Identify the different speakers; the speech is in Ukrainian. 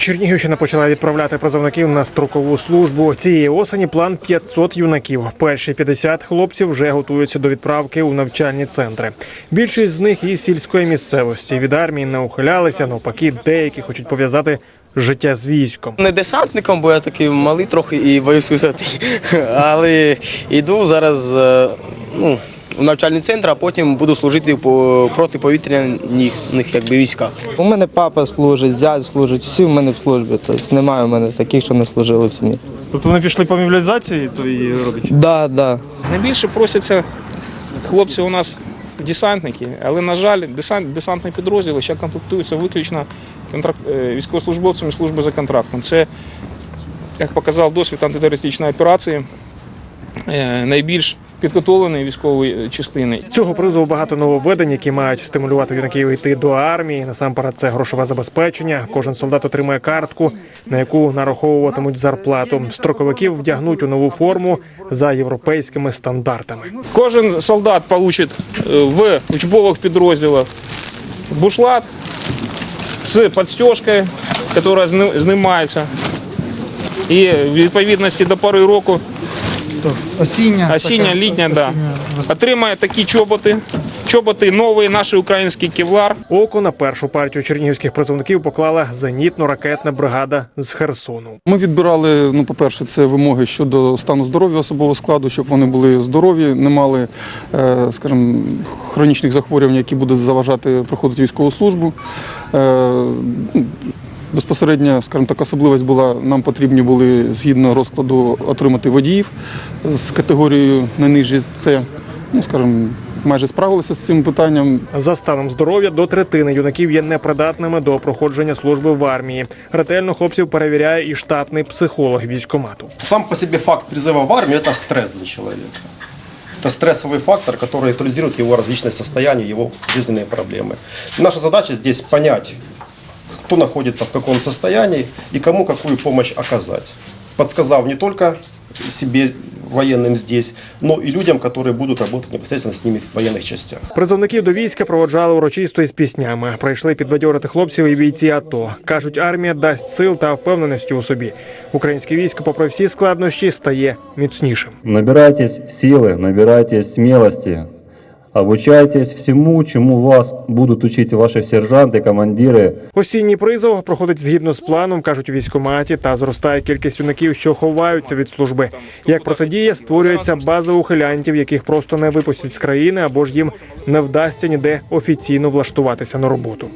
Speaker 1: Чернігівщина почала відправляти призовників на строкову службу. Цієї осені план 500 юнаків. Перші 50 хлопців вже готуються до відправки у навчальні центри. Більшість з них із сільської місцевості. Від армії не ухилялися, навпаки, деякі хочуть пов'язати життя з військом.
Speaker 2: Не десантником, бо я такий малий трохи і боюсь висоти. Але йду зараз е, ну, в навчальний центр, а потім буду служити по протиповітряних якби, військах.
Speaker 3: У мене папа служить, зять служить, всі в мене в службі. Тобто немає у мене таких, що не служили в сім'ї.
Speaker 4: Тобто вони пішли по мобілізації, твої родичі?
Speaker 3: Да, да.
Speaker 5: Найбільше просяться хлопці у нас десантники, але, на жаль, десант, десантні підрозділи ще комплектуються виключно контракт, е, військовослужбовцями служби за контрактом. Це, як показав досвід антитерористичної операції, е, найбільш підготовленої військової частини.
Speaker 1: Цього призову багато нововведень, які мають стимулювати юнаків йти до армії. Насамперед, це грошове забезпечення. Кожен солдат отримує картку, на яку нараховуватимуть зарплату. Строковиків вдягнуть у нову форму за європейськими стандартами.
Speaker 5: Кожен солдат получить е, в учбових підрозділах бушлат з підстежкою, яка знімається. І в відповідності до пори року,
Speaker 6: Осіння.
Speaker 5: осіння,
Speaker 6: така,
Speaker 5: літня, да, отримає такі чоботи. Чоботи нові, наш український кевлар.
Speaker 1: Око на першу партію чернігівських призовників поклала зенітно-ракетна бригада з Херсону.
Speaker 7: Ми відбирали, ну, по-перше, це вимоги щодо стану здоров'я особового складу, щоб вони були здорові, не мали, е, скажімо, хронічних захворювань, які будуть заважати проходити військову службу. Е, ну, Безпосередньо, скажімо так, особливість була, нам потрібні були згідно розкладу отримати водіїв з категорією найнижче це, ну, скажімо, майже справилися з цим питанням.
Speaker 1: За станом здоров'я до третини юнаків є непридатними до проходження служби в армії. Ретельно хлопців перевіряє і штатний психолог військомату.
Speaker 8: Сам по себе факт призыва в армию – это стресс для человека. Это стрессовый фактор, который актуализирует его различные состояния, его жизненные проблемы. И наша задача здесь понять, кто находится в каком состоянии и кому какую помощь оказать. Подсказав не только себе, военным здесь, но и людям, которые будут работать непосредственно с ними в военных частях.
Speaker 1: Призовників до війська проводжали урочисто із піснями. Прийшли підбадьорити хлопців і бійці АТО. кажуть, армія дасть сил та впевненості у собі. Українське військо, попри всі складнощі, стає міцнішим.
Speaker 9: Набирайтесь силы, набирайтесь смелости, обучайтесь всему, чому вас будуть учити ваші сержанти, командири.
Speaker 1: Осінній призов проходить згідно з планом, кажуть у військкоматі, та зростає кількість юнаків, що ховаються від служби. Як протидія, створюється база ухилянтів, яких просто не випустять з країни або ж їм не вдасться ніде офіційно влаштуватися на роботу.